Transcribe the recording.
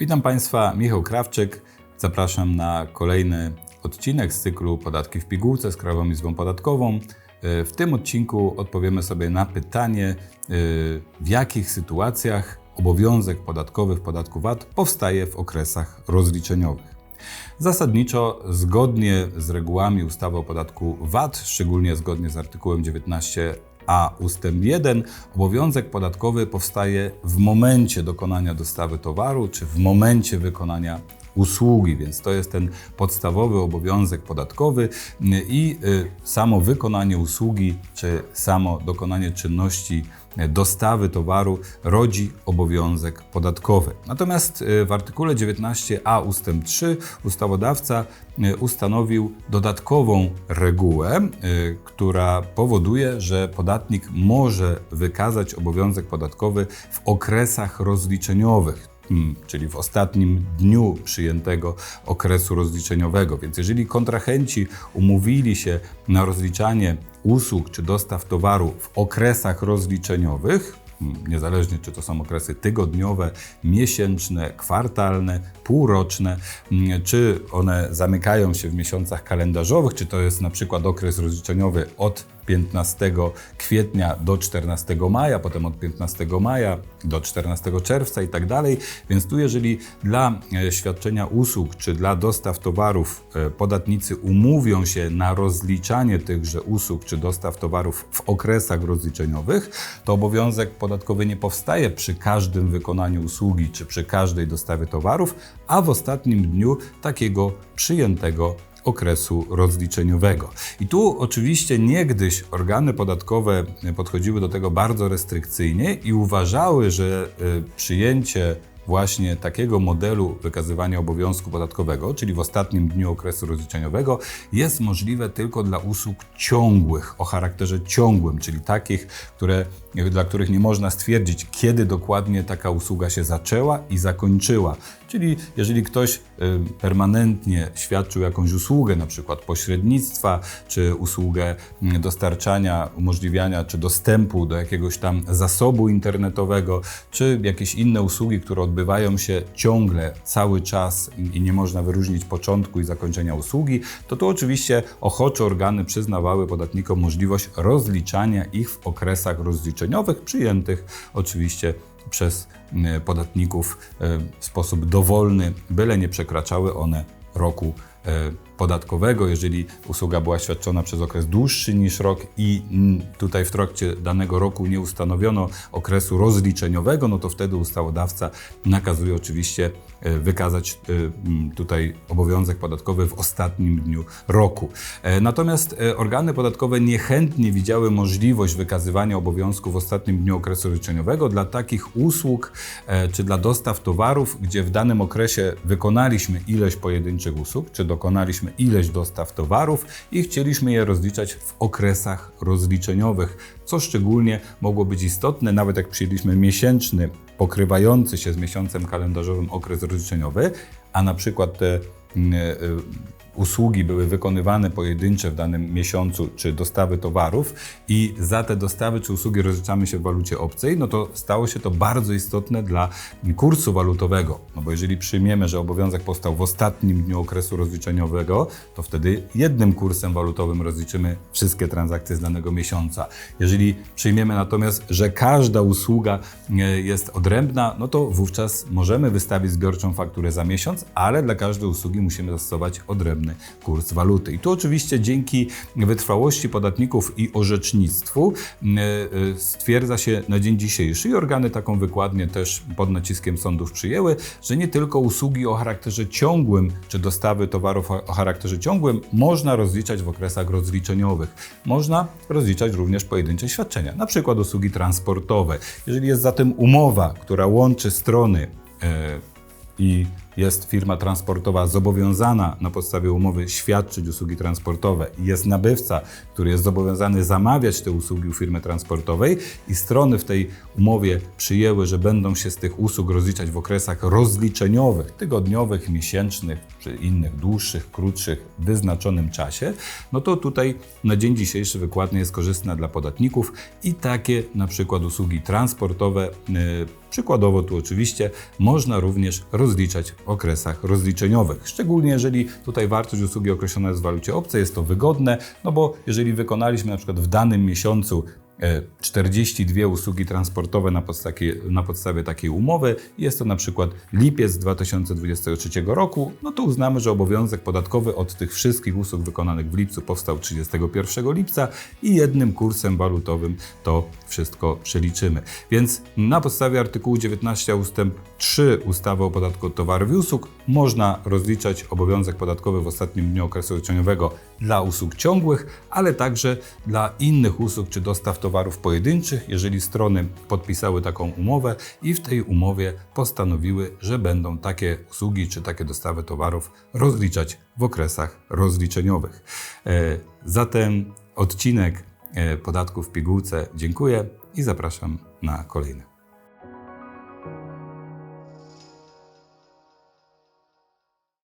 Witam Państwa, Michał Krawczyk. Zapraszam na kolejny odcinek z cyklu Podatki w pigułce z Krajową Izbą Podatkową. E, W tym odcinku odpowiemy sobie na pytanie, e, w jakich sytuacjach obowiązek podatkowy w podatku VAT powstaje w okresach rozliczeniowych. Zasadniczo, zgodnie z regułami ustawy o podatku VAT, szczególnie zgodnie z artykułem 19a ustęp 1, obowiązek podatkowy powstaje w momencie dokonania dostawy towaru czy w momencie wykonania usługi, więc to jest ten podstawowy obowiązek podatkowy i y, samo wykonanie usługi czy samo dokonanie czynności dostawy towaru rodzi obowiązek podatkowy. Natomiast y, w artykule 19a ustęp 3 ustawodawca y, ustanowił dodatkową regułę, y, która powoduje, że podatnik może wykazać obowiązek podatkowy w okresach rozliczeniowych. Czyli w ostatnim dniu przyjętego okresu rozliczeniowego. Więc jeżeli kontrahenci umówili się na rozliczanie usług czy dostaw towaru w okresach rozliczeniowych, hmm, niezależnie czy to są okresy tygodniowe, miesięczne, kwartalne, półroczne, hmm, czy one zamykają się w miesiącach kalendarzowych, czy to jest na przykład okres rozliczeniowy od 15 kwietnia do 14 maja, potem od 15 maja do 14 czerwca i tak dalej. Więc tu, jeżeli dla e, świadczenia usług czy dla dostaw towarów e, podatnicy umówią się na rozliczanie tychże usług czy dostaw towarów w okresach rozliczeniowych, to obowiązek podatkowy nie powstaje przy każdym wykonaniu usługi czy przy każdej dostawie towarów, a w ostatnim dniu takiego przyjętego okresu rozliczeniowego. I tu oczywiście niegdyś organy podatkowe podchodziły do tego bardzo restrykcyjnie i uważały, że y, przyjęcie właśnie takiego modelu wykazywania obowiązku podatkowego, czyli w ostatnim dniu okresu rozliczeniowego, jest możliwe tylko dla usług ciągłych, o charakterze ciągłym, czyli takich, które, dla których nie można stwierdzić, kiedy dokładnie taka usługa się zaczęła i zakończyła. Czyli jeżeli ktoś y, permanentnie świadczył jakąś usługę, na przykład pośrednictwa, czy usługę mm, dostarczania, umożliwiania, czy dostępu do jakiegoś tam zasobu internetowego, czy jakieś inne usługi, które odbywają się ciągle, cały czas i nie można wyróżnić początku i zakończenia usługi, to tu oczywiście ochoczo organy przyznawały podatnikom możliwość rozliczania ich w okresach rozliczeniowych, przyjętych oczywiście przez podatników e, w sposób dowolny, byle nie przekraczały one roku podatkowego, jeżeli usługa była świadczona przez okres dłuższy niż rok i tutaj w trakcie danego roku nie ustanowiono okresu rozliczeniowego, no to wtedy ustawodawca nakazuje oczywiście e, wykazać e, tutaj obowiązek podatkowy w ostatnim dniu roku. E, Natomiast organy podatkowe niechętnie widziały możliwość wykazywania obowiązku w ostatnim dniu okresu rozliczeniowego dla takich usług czy dla dostaw towarów, gdzie w danym okresie wykonaliśmy ileś pojedynczych usług, czy dokonaliśmy ileś dostaw towarów i chcieliśmy je rozliczać w okresach rozliczeniowych, co szczególnie mogło być istotne, nawet jak przyjęliśmy miesięczny, pokrywający się z miesiącem kalendarzowym okres rozliczeniowy, a na przykład te mm, e, usługi były wykonywane pojedyncze w danym miesiącu, czy dostawy towarów i za te dostawy czy usługi rozliczamy się w walucie obcej, no to stało się to bardzo istotne dla kursu walutowego. No bo jeżeli przyjmiemy, że obowiązek powstał w ostatnim dniu okresu rozliczeniowego, to wtedy jednym kursem walutowym rozliczymy wszystkie transakcje z danego miesiąca. Jeżeli przyjmiemy natomiast, że każda usługa e, jest odrębna, no to wówczas możemy wystawić zbiorczą fakturę za miesiąc, ale dla każdej usługi musimy zastosować odrębny kurs waluty. I tu oczywiście dzięki wytrwałości podatników i orzecznictwu e, e, stwierdza się na dzień dzisiejszy i organy taką wykładnię też pod naciskiem sądów przyjęły, że nie tylko usługi o charakterze ciągłym czy dostawy towarów o charakterze ciągłym można rozliczać w okresach rozliczeniowych. Można rozliczać również pojedyncze świadczenia, na przykład usługi transportowe. Jeżeli jest zatem umowa, która łączy strony e, i jest firma transportowa zobowiązana na podstawie umowy świadczyć usługi transportowe. Jest nabywca, który jest zobowiązany zamawiać te usługi u firmy transportowej i strony w tej umowie przyjęły, że będą się z tych usług rozliczać w okresach rozliczeniowych, tygodniowych, miesięcznych czy czy innych dłuższych, krótszych, w wyznaczonym czasie, no to tutaj na dzień dzisiejszy wykładnia jest korzystna dla podatników i takie na przykład usługi transportowe, yy, przykładowo tu oczywiście, można również rozliczać w okresach rozliczeniowych. Szczególnie jeżeli tutaj wartość usługi określona jest w walucie obcej, jest to wygodne, no bo jeżeli wykonaliśmy na przykład w danym miesiącu 42 usługi transportowe na podstawie, na podstawie takiej umowy, jest to na przykład lipiec 2023 roku, no to uznamy, że obowiązek podatkowy od tych wszystkich usług wykonanych w lipcu powstał 31 lipca i jednym kursem walutowym to wszystko przeliczymy. Więc na podstawie artykułu 19 ustęp 3 ustawy o podatku od towarów i usług można rozliczać obowiązek podatkowy w ostatnim dniu okresu rozliczeniowego dla usług ciągłych, ale także dla innych usług czy dostaw towarów pojedynczych, jeżeli strony podpisały taką umowę i w tej umowie postanowiły, że będą takie usługi czy takie dostawy towarów rozliczać w okresach rozliczeniowych. E, Zatem odcinek e, podatków w pigułce dziękuję i zapraszam na kolejny.